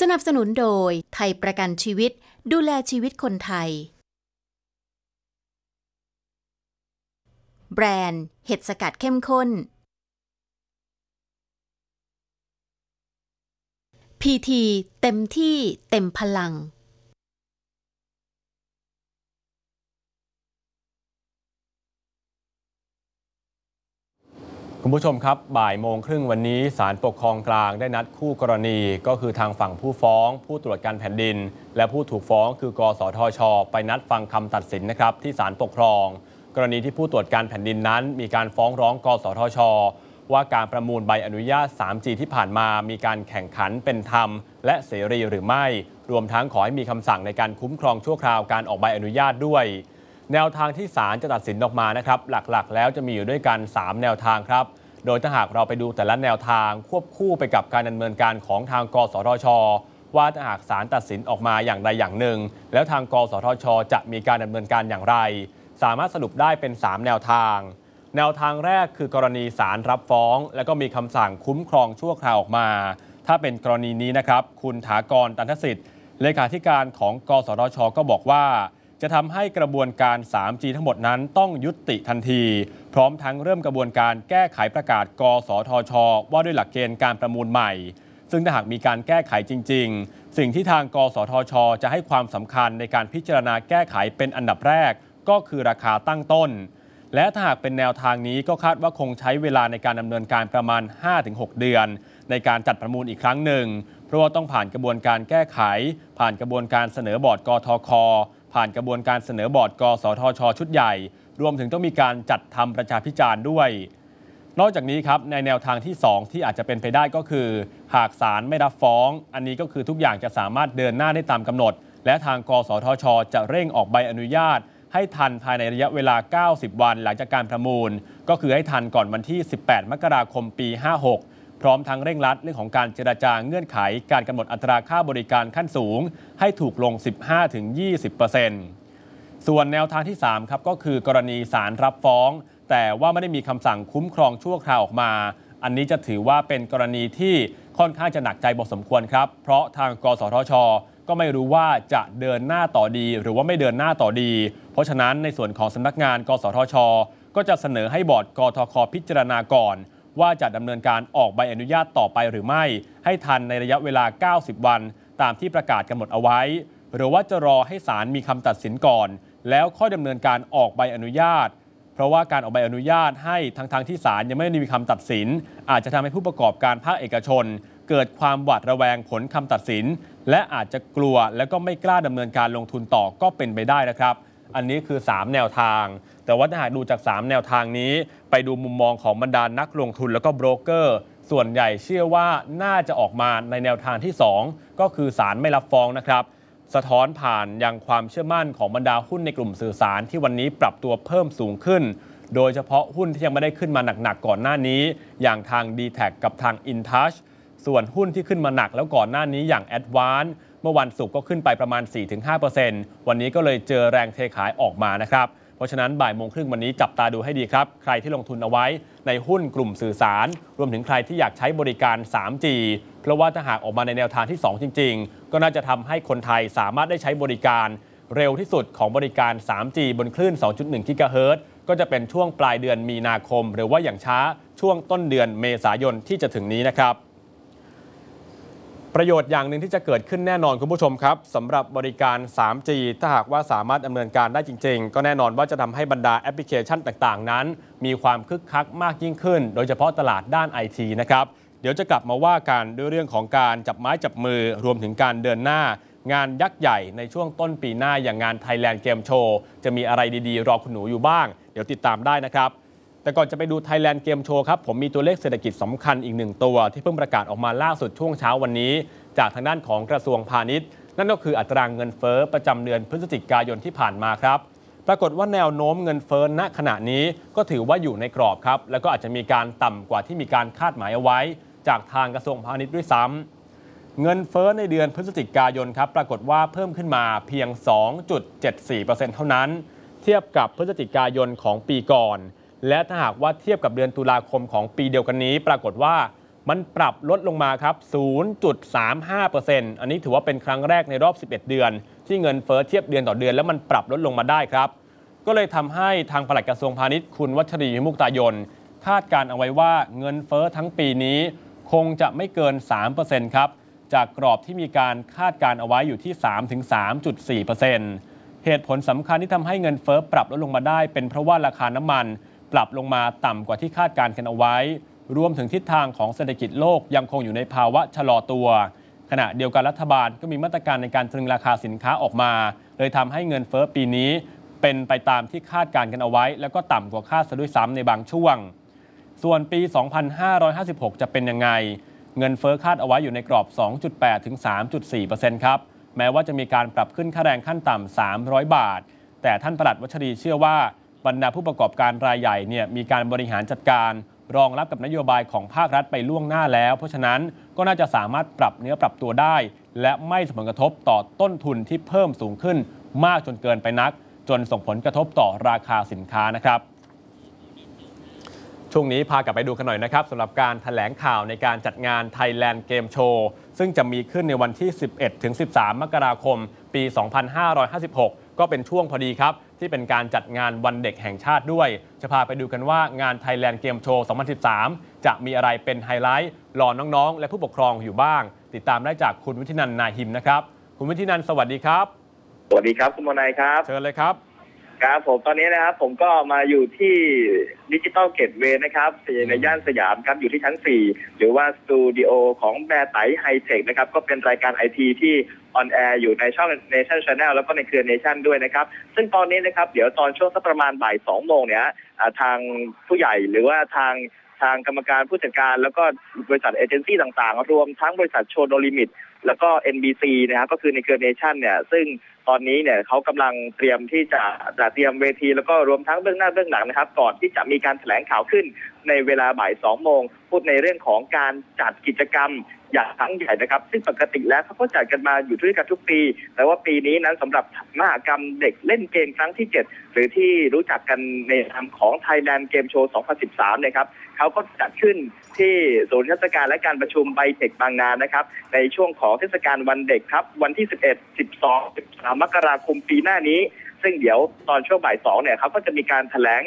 สนับสนุนโดยไทยประกันชีวิตดูแลชีวิตคนไทย แบรนด์ เห็ดสกัดเข้มข้น PT เต็มที่เต็มพลัง คุณผู้ชมครับ บ่ายโมงครึ่งวันนี้ศาลปกครองกลางได้นัดคู่กรณี ก็คือทางฝั่งผู้ฟ้อง ผู้ตรวจการแผ่นดิน และผู้ถูกฟ้องคือกสทช ไปนัดฟังคำตัดสินนะครับที่ศาลปกครอง กรณีที่ผู้ตรวจการแผ่นดินนั้น มีการฟ้องร้องกสทช ว่าการประมูลใบอนุญาต 3G ที่ผ่านมามีการแข่งขันเป็นธรรม และเสรีหรือไม่ รวมทั้งขอให้มีคำสั่งในการคุ้มครองชั่วคราวการออกใบอนุญาตด้วยแนวทางที่ศาลจะตัดสินออกมานะครับหลักๆ แล้วจะมีอยู่ด้วยกัน 3 แนวทางครับ โดยถ้าหากเราไปดูแต่ละแนวทางควบคู่ไปกับการดำเนินการของทางกสทช ว่าถ้าหากศาลตัดสินออกมาอย่างใดอย่างหนึ่ง แล้วทางกสทช จะมีการดำเนินการอย่างไร สามารถสรุปได้เป็น 3 แนวทาง แนวทางแรกคือกรณีศาลรับฟ้อง และก็มีคำสั่งคุ้มครองชั่วคราวออกมา ถ้าเป็นกรณีนี้นะครับ คุณถากรตันทสิทธิ์เลขาธิการของกสทช ก็บอกว่า จะทำให้กระบวนการ 3G ทั้งหมดนั้นต้องยุติทันที พร้อมทั้งเริ่มกระบวนการแก้ไขประกาศ กสทช ว่าด้วยหลักเกณฑ์การประมูลใหม่ ซึ่งถ้าหากมีการแก้ไขจริง ๆ สิ่งที่ทางกสทช จะให้ความสำคัญในการพิจารณาแก้ไขเป็นอันดับแรก ก็คือราคาตั้งต้น และถ้าหากเป็นแนวทางนี้ก็คาดว่าคงใช้เวลาในการดำเนินการประมาณ 5-6 เดือน ในการจัดประมูลอีกครั้งหนึ่ง เพราะว่าต้องผ่านกระบวนการแก้ไข ผ่านกระบวนการเสนอบอร์ดกทค ผ่านกระบวนการเสนอบอร์ดกสทช ชุดใหญ่ รวมถึงต้องมีการจัดทำประชาพิจารณ์ด้วย นอกจากนี้ครับในแนวทางที่ 2 ที่อาจจะเป็นไปได้ก็คือ หากศาลไม่รับฟ้อง อันนี้ก็คือทุกอย่างจะสามารถเดินหน้าได้ตามกำหนด และทางกสทช จะเร่งออกใบอนุญาต ให้ทันภายในระยะเวลา 90 วันหลังจากการประมูล ก็คือให้ทันก่อนวันที่ 18 มกราคมปี 56 ร้อมทั้งเร่งรัดเรื่องของการเจราจาเงื่อนไขการกำหนดอัตราค่าบริการขั้นสูง ให้ถูกลง 15-20%ส่วนแนวทางที่ 3 ครับ ก็คือกรณีศาลรับฟ้อง แต่ว่าไม่ได้มีคำสั่งคุ้มครองชั่วคราวออกมา อันนี้จะถือว่าเป็นกรณีที่ค่อนข้างจะหนักใจพอสมควรครับ เพราะทางกสทช ก็ไม่รู้ว่าจะเดินหน้าต่อดี หรือว่าไม่เดินหน้าต่อดี เพราะฉะนั้นในส่วนของสำนักงาน กสทช ก็จะเสนอให้บอร์ดกทคพิจารณาก่อน ว่าจะดำเนินการออกใบอนุญาตต่อไปหรือไม่ ให้ทันในระยะเวลา 90 วัน ตามที่ประกาศกำหนดเอาไว้ หรือว่าจะรอให้ศาลมีคำตัดสินก่อน แล้วค่อยดำเนินการออกใบอนุญาต เพราะว่าการออกใบอนุญาตให้ทั้งทางที่ศาลยังไม่ได้มีคำตัดสิน อาจจะทำให้ผู้ประกอบการภาคเอกชน เกิดความหวาดระแวงผลคำตัดสิน และอาจจะกลัวและก็ไม่กล้าดำเนินการลงทุนต่อก็เป็นไปได้นะครับ อันนี้คือ 3 แนวทาง แต่ว่าถ้าหากดูจาก 3 แนวทางนี้ ไปดูมุมมองของบรรดานักลงทุนแล้วก็โบรกเกอร์ ส่วนใหญ่เชื่อว่าน่าจะออกมาในแนวทางที่ 2 ก็คือศาลไม่รับฟ้องนะครับสะท้อนผ่านยังความเชื่อมั่นของบรรดาหุ้นในกลุ่มสื่อสารที่วันนี้ปรับตัวเพิ่มสูงขึ้น โดยเฉพาะหุ้นที่ยังไม่ได้ขึ้นมาหนักๆก่อนหน้านี้ อย่างทาง d t แทกับทาง InTouch ส่วนหุ้นที่ขึ้นมาหนักแล้วก่อนหน้านี้อย่าง a d v a n c e เมื่อวันศุกร์ก็ขึ้นไปประมาณ 4-5%วันนี้ก็เลยเจอแรงเทขายออกมานะครับเพราะฉะนั้นบ่ายโมงครึ่งวันนี้จับตาดูให้ดีครับ ใครที่ลงทุนเอาไว้ในหุ้นกลุ่มสื่อสาร รวมถึงใครที่อยากใช้บริการ 3G เพราะว่าถ้าหากออกมาในแนวทางที่ 2 จริง ๆ ก็น่าจะทำให้คนไทยสามารถได้ใช้บริการเร็วที่สุดของบริการ 3G บนคลื่น 2.1 กิกะเฮิรตซ์ก็จะเป็นช่วงปลายเดือนมีนาคม หรือว่าอย่างช้าช่วงต้นเดือนเมษายนที่จะถึงนี้นะครับ ประโยชน์อย่างหนึ่งที่จะเกิดขึ้นแน่นอนคุณผู้ชมครับสำหรับบริการ 3G ถ้าหากว่าสามารถดำเนินการได้จริง ๆ ก็แน่นอนว่าจะทำให้บรรดาแอปพลิเคชันต่างๆ นั้น มีความคึกคักมากยิ่งขึ้น โดยเฉพาะตลาดด้านไอทีนะครับเดี๋ยวจะกลับมาว่ากันด้วยเรื่องของการจับไม้จับมือรวมถึงการเดินหน้างานยักษ์ใหญ่ในช่วงต้นปีหน้าอย่างงาน Thailand Game Show จะมีอะไรดีๆ รอคุณหนูอยู่บ้าง เดี๋ยวติดตามได้นะครับ แต่ก่อนจะไปดู Thailand Game Show ครับ ผมมีตัวเลขเศรษฐกิจสำคัญอีกหนึ่งตัว ที่เพิ่งประกาศออกมาล่าสุดช่วงเช้าวันนี้ จากทางด้านของกระทรวงพาณิชย์ นั่นก็คืออัตรางเงินเฟ้อประจำเดือนพฤศจิกายนที่ผ่านมาครับ ปรากฏว่าแนวโน้มเงินเฟ้อณขณะนี้ก็ถือว่าอยู่ในกรอบครับ แล้วก็อาจจะมีการต่ำกว่าที่มีการคาดหมายเอาไว้ จากทางกระทรวงพาณิชย์ด้วยซ้ำเงินเฟ้อในเดือนพฤศจิกายนครับ ปรากฏว่าเพิ่มขึ้นมาเพียง 2.74%เท่านั้น เทียบกับพฤศจิกายนของปีก่อน และถ้าหากว่าเทียบกับเดือนตุลาคมของปีเดียวกันนี้ ปรากฏว่ามันปรับลดลงมาครับ 0.35%อันนี้ถือว่าเป็นครั้งแรกในรอบ 11 เดือน ที่เงินเฟ้อเทียบเดือนต่อเดือน แล้วมันปรับลดลงมาได้ครับ ก็เลยทำให้ทางปลัดกระทรวงพาณิชย์คุณวัชรีมุกตายนคาดการเอาไว้ว่าเงินเฟ้อทั้งปีนี้ คงจะไม่เกิน 3%ครับ จากกรอบที่มีการคาดการเอาไว้อยู่ที่ 3-3.4%เหตุผลสำคัญที่ทำให้เงินเฟ้อปรับลดลงมาได้ เป็นเพราะว่าราคาน้ำมัน ปรับลงมาต่ำกว่าที่คาดการกันเอาไว้ รวมถึงทิศทางของเศรษฐกิจโลกยังคงอยู่ในภาวะชะลอตัว ขณะเดียวกันรัฐบาลก็มีมาตรการในการตรึงราคาสินค้าออกมา เลยทำให้เงินเฟ้อปีนี้ เป็นไปตามที่คาดการกันเอาไว้ แล้วก็ต่ำกว่าคาดซะด้วยซ้ำในบางช่วง ส่วนปี 2556 จะเป็นยังไง เงินเฟ้อคาดเอาไว้อยู่ในกรอบ 2.8 ถึง 3.4%ครับ แม้ว่าจะมีการปรับขึ้นค่าแรงขั้นต่ำ300 บาท แต่ท่านประหลัดวัชรีเชื่อว่า บรรดาผู้ประกอบการรายใหญ่เนี่ยมีการบริหารจัดการ รองรับกับนโยบายของภาครัฐไปล่วงหน้าแล้ว เพราะฉะนั้นก็น่าจะสามารถปรับเนื้อปรับตัวได้ และไม่ส่งผลกระทบต่อต้นทุนที่เพิ่มสูงขึ้น มากจนเกินไปนัก จนส่งผลกระทบต่อราคาสินค้านะครับช่วงนี้พากลับไปดูกันหน่อยนะครับสำหรับการถแถลงข่าวในการจัดงาน Thailand Game Show ซึ่งจะมีขึ้นในวันที่ 11-13 มกราคม ปี 2556 ก็เป็นช่วงพอดีครับ ที่เป็นการจัดงานวันเด็กแห่งชาติด้วย จะพาไปดูกันว่างาน Thailand Game Show 2013 จะมีอะไรเป็นไฮไลท์รอน้องๆ และผู้ปกครองอยู่บ้าง ติดตามได้จากคุณวิทินันท์นาหิมนะครับ คุณวิทินันท์สวัสดีครับ สวัสดีครับคุณมนายครับ เชิญเลยครับ ครับผมตอนนี้นะครับผมก็มาอยู่ที่ดิจิตอลเกตเวย์นะครับในย่านสยามครับอยู่ที่ชั้น 4 หรือว่าสตูดิโอของแบร์ไตไฮเทคนะครับก็เป็นรายการไอทีที่ออนแอร์อยู่ในช่อง Nation Channel แล้วก็ในเครือ Nation ด้วยนะครับ ซึ่งตอนนี้นะครับ เดี๋ยวตอนช่วงสักประมาณบ่าย2โมงเนี่ยทางผู้ใหญ่หรือว่าทางทางกรรมการผู้จัดการแล้วก็บริษัทเอเจนซี่ต่างๆ รวมทั้งบริษัทโชโนลิมิต แล้วก็ NBC นะครับก็คือในเครือ Nation เนี่ยซึ่ง ตอนนี้เนี่ยเขากำลังเตรียมที่จะจะเตรียมเวทีแล้วก็รวมทั้งเบื้องหน้าเบื้องหลังนะครับ ก่อนที่จะมีการแถลงข่าวขึ้นในเวลาบ่ายสองโมงพูดในเรื่องของการจัดกิจกรรมอย่างครั้งใหญ่นะครับ ซึ่งปกติแล้วเขาก็จัดกันมาอยู่ด้วยกันทุกปี แต่ว่าปีนี้นั้นสำหรับมหกรรมเด็กเล่นเกมครั้งที่ 7 หรือที่รู้จักกันในนามของ Thailand Game Show 2013 นะครับ เขาก็จัดขึ้นที่ศูนย์เทศกาลและการประชุมไบเทคบางนานะครับ ในช่วงของเทศกาลวันเด็กครับ วันที่ 11 12 13มกราคมปีหน้านี้ ซึ่งเดี๋ยวตอนช่วงบ่ายสองเนี่ยเขาก็จะมีการแถลง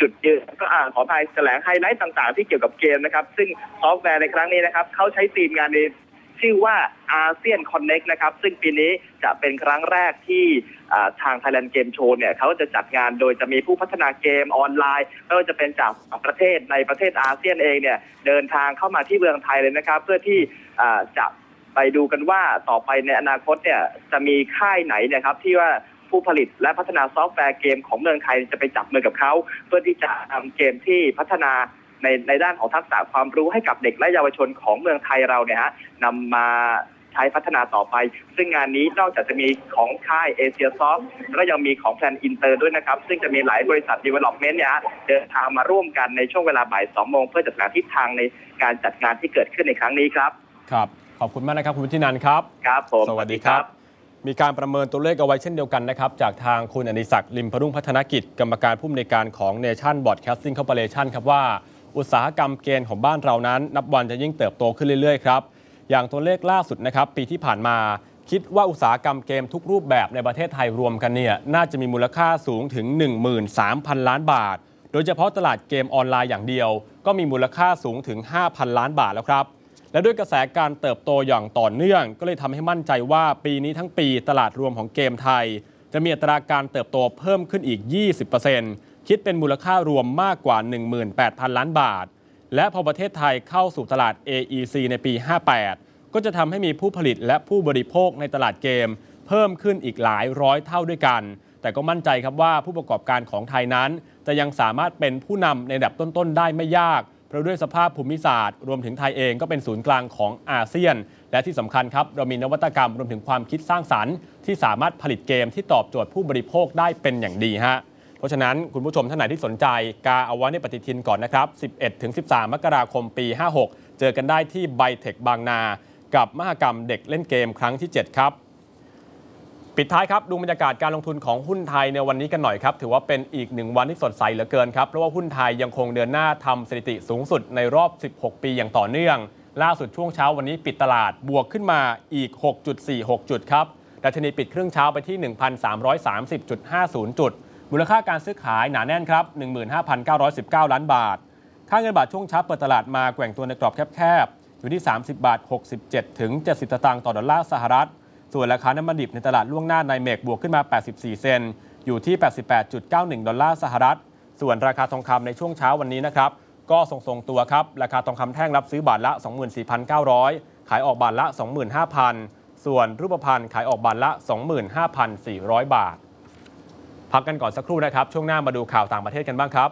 จุดยืนก็อ่าขออภัยแถลงไฮไลท์ต่างๆ ที่เกี่ยวกับเกมนะครับ ซึ่งซอฟต์แวร์ในครั้งนี้นะครับเขาใช้ทีมงานใน ชื่อว่าอาเซียนคอนเน็กนะครับ ซึ่งปีนี้จะเป็นครั้งแรกที่ทาง Thailand Game Show เนี่ยเขาจะจัดงานโดยจะมีผู้พัฒนาเกมออนไลน์ไม่ว่าจะเป็นจากประเทศในประเทศอาเซียนเองเนี่ยเดินทางเข้ามาที่เมืองไทยเลยนะครับ เพื่อที่จะไปดูกันว่าต่อไปในอนาคตเนี่ยจะมีค่ายไหนเนะครับที่ว่าผู้ผลิตและพัฒนาซอฟต์แวร์เกมของเมืองไทยจะไปจับมือกับเขา เพื่อที่จะทำเกมที่พัฒนา ในในด้านของทักษะความรู้ให้กับเด็กและเยาวชนของเมืองไทยเราเนี่ยฮะนำมาใช้พัฒนาต่อไป ซึ่งงานนี้นอกจากจะมีของค่ายเอเชียซอฟก็ยังมีของแพลนอินเตอร์ด้วยนะครับ ซึ่งจะมีหลายบริษัท development เนี่ยฮะเดินทางมาร่วมกันในช่วงเวลาบ่ายสองโมงเพื่อจัดการทิศทางในการจัดงานที่เกิดขึ้นในครั้งนี้ครับ ครับ ขอบคุณมากนะครับคุณวิทินันท์ครับ ครับผม สวัสดีครับ มีการประเมินตัวเลขเอาไว้เช่นเดียวกันนะครับ จากทางคุณอนิศักดิ์ลิมพรุ่งพัฒนกิจ กรรมการผู้อำนวยการของ Nation Broadcasting Corporation ครับว่า อุตสาหกรรมเกณฑ์ของบ้านเรานั้น นับวันจะยิ่งเติบโตขึ้นเรื่อยๆครับอย่างตัวเลขล่าสุดนะครับปีที่ผ่านมาคิดว่าอุตสาหกรรมเกมทุกรูปแบบในประเทศไทยรวมกันเนี่ยน่าจะมีมูลค่าสูงถึง 13,000 ล้านบาท โดยเฉพาะตลาดเกมออนไลน์อย่างเดียว ก็มีมูลค่าสูงถึง 5,000 ล้านบาทแล้วครับ และด้วยกระแสการเติบโตอย่างต่อเนื่อง ก็เลยทำให้มั่นใจว่าปีนี้ทั้งปีตลาดรวมของเกมไทย จะมีอัตราการเติบโตเพิ่มขึ้นอีก 20% คิดเป็นมูลค่ารวมมากกว่า 18,000 ล้านบาท และพอประเทศไทยเข้าสู่ตลาด AEC ในปี 58 ก็จะทำให้มีผู้ผลิตและผู้บริโภคในตลาดเกม เพิ่มขึ้นอีกหลายร้อยเท่าด้วยกัน แต่ก็มั่นใจครับว่าผู้ประกอบการของไทยนั้น จะยังสามารถเป็นผู้นำในระดับต้นๆ ได้ไม่ยากเพราะด้วยสภาพภูมิศาสตร์ รวมถึงไทยเองก็เป็นศูนย์กลางของอาเซียน และที่สำคัญครับเรามีนวัตกรรมรวมถึงความคิดสร้างสรรค์ ที่สามารถผลิตเกมที่ตอบโจทย์ผู้บริโภคได้เป็นอย่างดีฮะ เพราะฉะนั้นคุณผู้ชมท่านไหนที่สนใจกาเอาไว้ในปฏิทินก่อนนะครับ 11-13 มกราคมปี 56 เจอกันได้ที่ไบเทคบางนา กับมหกรรมเด็กเล่นเกมครั้งที่ 7 ครับ ปิดท้ายครับดูบรรยากาศการลงทุนของหุ้นไทยในวันนี้กันหน่อยครับ ถือว่าเป็นอีกหนึ่งวันที่สดใสเหลือเกินครับเพราะว่าหุ้นไทยยังคงเดินหน้าทำสถิติสูงสุดในรอบ 16 ปีอย่างต่อเนื่อง ล่าสุดช่วงเช้าวันนี้ปิดตลาดบวกขึ้นมาอีก 6.46 จุดครับดัชนีปิดครึ่งเช้าไปที่ 1,330.50 จุด มูลค่าการซื้อขายหนาแน่นครับ 15,919 ล้านบาท ค่าเงินบาทช่วงเช้าเปิดตลาดมาแกว่งตัวในกรอบแคบๆ อยู่ที่ 30 บาท 67 ถึง 70 สตางค์ต่อดอลลาร์สหรัฐ ส่วนราคาน้ำมันดิบในตลาดล่วงหน้าในเมกบวกขึ้นมา 84 เซนอยู่ที่ 88.91 ดอลลาร์สหรัฐ ส่วนราคาทองคำในช่วงเช้าวันนี้นะครับ ก็ทรงๆตัวครับ ราคาทองคำแท่งรับซื้อบาทละ 24,900 ขายออกบาทละ 25,000 ส่วนรูปพรรณขายออกบาทละ 25,400 บาท พักกันก่อนสักครู่นะครับ ช่วงหน้ามาดูข่าวต่างประเทศกันบ้างครับ